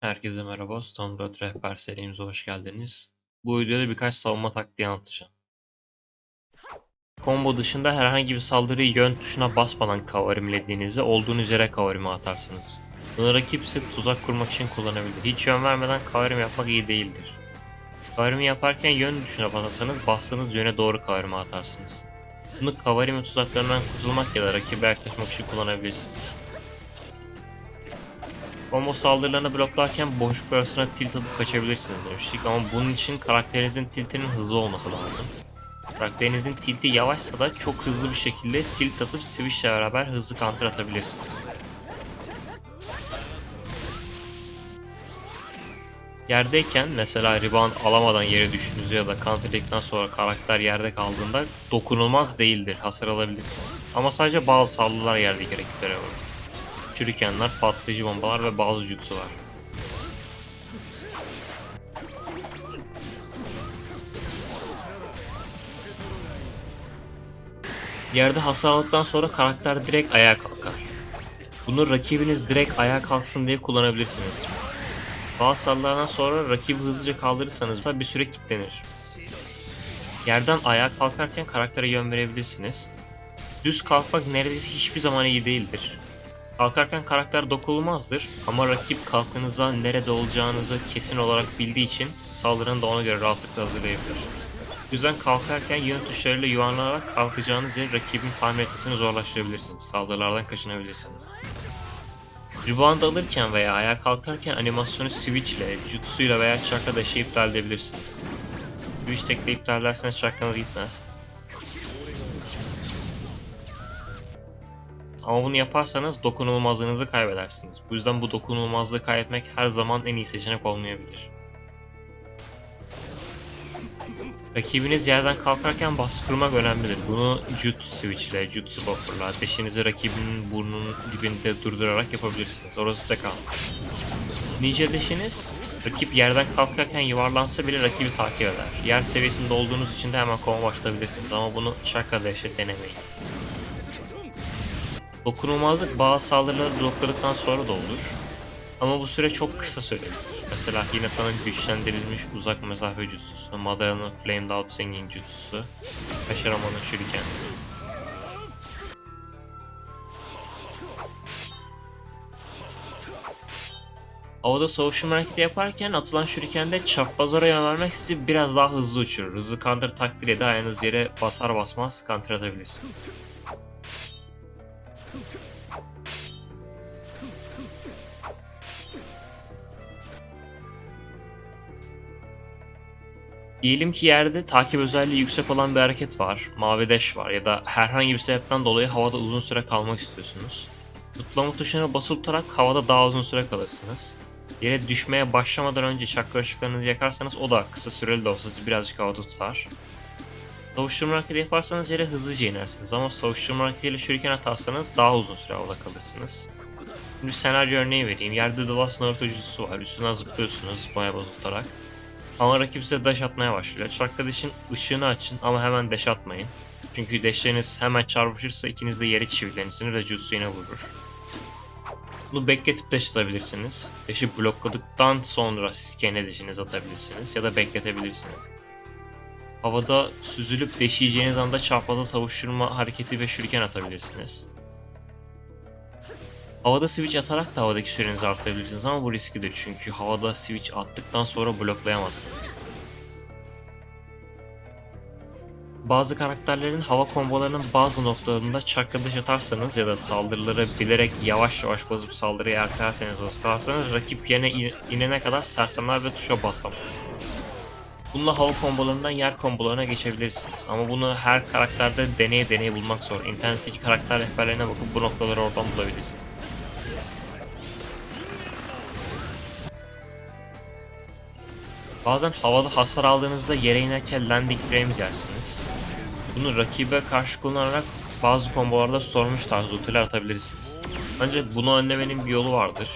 Herkese merhaba, Stormbird Rehber serimize hoş geldiniz. Bu videoda birkaç savunma taktiği anlatacağım. Combo dışında herhangi bir saldırıyı yön tuşuna basmadan kavarimlediğinizde olduğunuz yere kavarimi atarsınız. Bunu rakip ise tuzak kurmak için kullanabilir. Hiç yön vermeden kavarim yapmak iyi değildir. Kavarimi yaparken yön tuşuna basarsanız bastığınız yöne doğru kavarimi atarsınız. Bunu kavarimi tuzaklarından kurtulmak ya da rakibe yaklaşmak için kullanabilirsiniz. Combo saldırılarını bloklarken boşluk arasına tilt atıp kaçabilirsiniz demiştik ama bunun için karakterinizin tiltinin hızlı olması lazım. Karakterinizin tilti yavaşsa da çok hızlı bir şekilde tilt atıp switch ile beraber hızlı counter atabilirsiniz. Yerdeyken mesela rebound alamadan yere düştüğünüzde ya da counter sonra karakter yerde kaldığında dokunulmaz değildir, hasar alabilirsiniz. Ama sadece bazı saldırılar yerdeki rakiplere vurur. Çürükenler, patlayıcı bombalar ve bazı jutsu var. Yerde hasar aldıktan sonra karakter direkt ayağa kalkar. Bunu rakibiniz direkt ayağa kalksın diye kullanabilirsiniz. Bazı saldırılardan sonra rakibi hızlıca kaldırırsanız da bir süre kilitlenir. Yerden ayağa kalkarken karaktere yön verebilirsiniz. Düz kalkmak neredeyse hiçbir zaman iyi değildir. Kalkarken karakter dokunulmazdır ama rakip kalktığınızda nerede olacağınızı kesin olarak bildiği için saldırını da ona göre rahatlıkla hazırlayabilir. Bu yüzden kalkarken yön tuşlarıyla yuvarlanarak kalkacağınız yeri rakibin tahmin etmesini zorlaştırabilirsiniz. Saldırılardan kaçınabilirsiniz. Rebound alırken veya ayağa kalkarken animasyonu switch ile, jutsu ile veya çakra daşı iptal edebilirsiniz. Switch tekle iptal ederseniz çakranız gitmez. Ama bunu yaparsanız dokunulmazlığınızı kaybedersiniz. Bu yüzden bu dokunulmazlığı kaybetmek her zaman en iyi seçenek olmayabilir. Rakibiniz yerden kalkarken baskı kurmak önemlidir. Bunu Jutsu Switch ile, Jutsu Buffer'la ateşinizi rakibinin burnunun dibinde durdurarak yapabilirsiniz. Orası size kalmış. Ninja deşiniz, rakip yerden kalkarken yuvarlansa bile rakibi takip eder. Yer seviyesinde olduğunuz için de hemen kova başlayabilirsiniz ama bunu Chakra Dash'e denemeyin. Dokunulmazlık bazı saldırıları blokladıktan sonra da olur. Ama bu süre çok kısa süredir. Mesela Hinata'nın güçlendirilmiş uzak mesafe jutsusu, Madara'nın Flamed Out Singing jutsusu, Hashirama'nın Shuriken. Havada savuşma hareketi yaparken atılan şurikende çaprazlara yönelmek sizi biraz daha hızlı uçurur. Hızlı counter takdir de ayağınız yere basar basmaz counter atabilirsiniz. Diyelim ki yerde takip özelliği yüksek olan bir hareket var, mavi dash var ya da herhangi bir sebepten dolayı havada uzun süre kalmak istiyorsunuz. Zıplama tuşuna basılı tutarak havada daha uzun süre kalırsınız. Yere düşmeye başlamadan önce çakra ışıklarınızı yakarsanız o da kısa süreli de olsa sizi birazcık havada tutar. Savuşturma hareketi yaparsanız yere hızlıca inersiniz ama savuşturma hareketiyle şuriken atarsanız daha uzun süre havada kalırsınız. Şimdi senaryo örneği vereyim. Yerde The Last Naruto var. Üstüne zıplıyorsunuz zıplamaya basılı tutarak. Ama rakip size dash atmaya başlıyor. Dash'in ışığını açın ama hemen dash atmayın. Çünkü dashleriniz hemen çarpışırsa ikiniz de yere çivilenirsiniz ve jutsu yine vurur. Bunu bekletip dash atabilirsiniz. Dash'i blokladıktan sonra siz kendi dash'inizi atabilirsiniz ya da bekletebilirsiniz. Havada süzülüp deşiyeceğiniz anda çaprazda savuşturma hareketi ve şuriken atabilirsiniz. Havada switch atarak da havadaki sürenizi arttırabilirsiniz ama bu risklidir çünkü havada switch attıktan sonra bloklayamazsınız. Bazı karakterlerin hava kombolarının bazı noktalarında çakra dış atarsanız ya da saldırıları bilerek yavaş yavaş basıp saldırıyı ertelerseniz basarsanız rakip yerine in- inene kadar sersemler ve tuşa basamaz. Bununla hava kombolarından yer kombolarına geçebilirsiniz. Ama bunu her karakterde deneye deneye bulmak zor. İnternetteki karakter rehberlerine bakıp bu noktaları oradan bulabilirsiniz. Bazen havada hasar aldığınızda yere inerken landing frames yersiniz. Bunu rakibe karşı kullanarak bazı kombolarda sormuş tarzı ultiler atabilirsiniz. Ancak bunu önlemenin bir yolu vardır.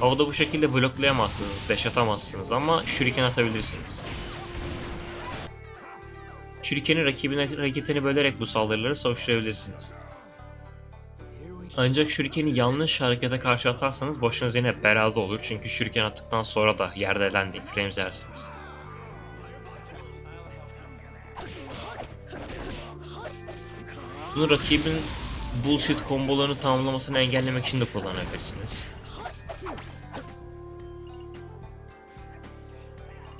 Havada bu şekilde bloklayamazsınız, dash atamazsınız ama shuriken atabilirsiniz. Shuriken'in rakibin hareketini bölerek bu saldırıları savuşturabilirsiniz. Ancak şurikeni yanlış harekete karşı atarsanız başınız yine belada olur. Çünkü şuriken attıktan sonra da yerde elendiği flames yersiniz. Bunu rakibin bullshit kombolarını tamamlamasını engellemek için de kullanabilirsiniz.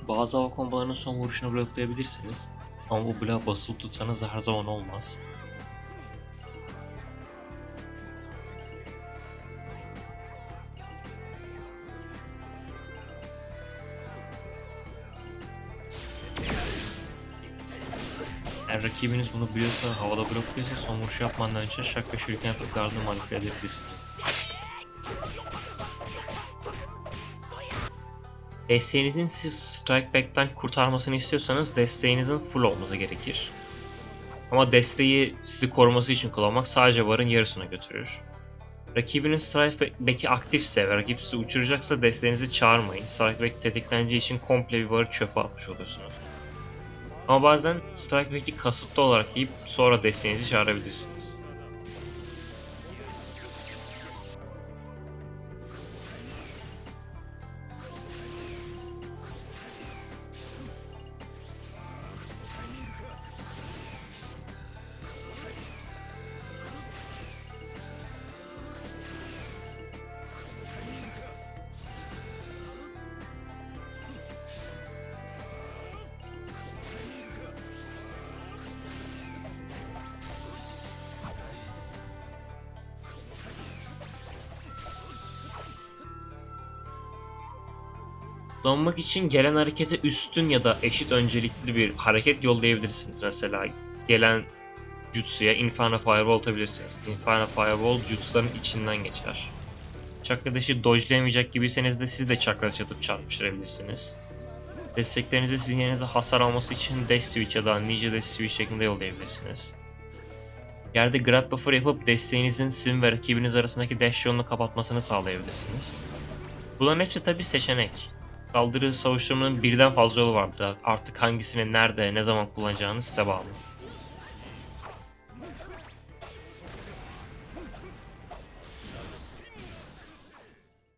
Bazı hava kombolarının son vuruşunu bloklayabilirsiniz. Ama bu bloğa basılı tutsanız da her zaman olmaz. Eğer rakibiniz bunu biliyorsa havada blokluyorsa son vuruş yapmadan önce şak ve şuriken atıp gardını manipüle edebilirsiniz. Desteğinizin siz Strike Back'ten kurtarmasını istiyorsanız desteğinizin full olması gerekir. Ama desteği sizi koruması için kullanmak sadece varın yarısına götürür. Rakibiniz Strike Back'i aktifse ve rakip sizi uçuracaksa desteğinizi çağırmayın. Strike Back tetikleneceği için komple bir varı çöpe atmış oluyorsunuz. Ama bazen Strike Back'i kasıtlı olarak yiyip sonra desteğinizi çağırabilirsiniz. Donmak için gelen harekete üstün ya da eşit öncelikli bir hareket yollayabilirsiniz. Mesela gelen jutsuya Inferno Fireball atabilirsiniz. Inferno Fireball jutsuların içinden geçer. Çakra dışı dodge'layamayacak gibiyseniz de siz de çakra dışı atıp çarpıştırabilirsiniz. Desteklerinizi sizin yerinize hasar alması için Dash Switch ya da Ninja Dash Switch şeklinde yollayabilirsiniz. Yerde grab buffer yapıp desteğinizin sizin ve rakibiniz arasındaki dash yolunu kapatmasını sağlayabilirsiniz. Bunların hepsi tabi seçenek. Saldırı savuşturmanın birden fazla yolu vardır. Artık hangisini nerede, ne zaman kullanacağınız size bağlı.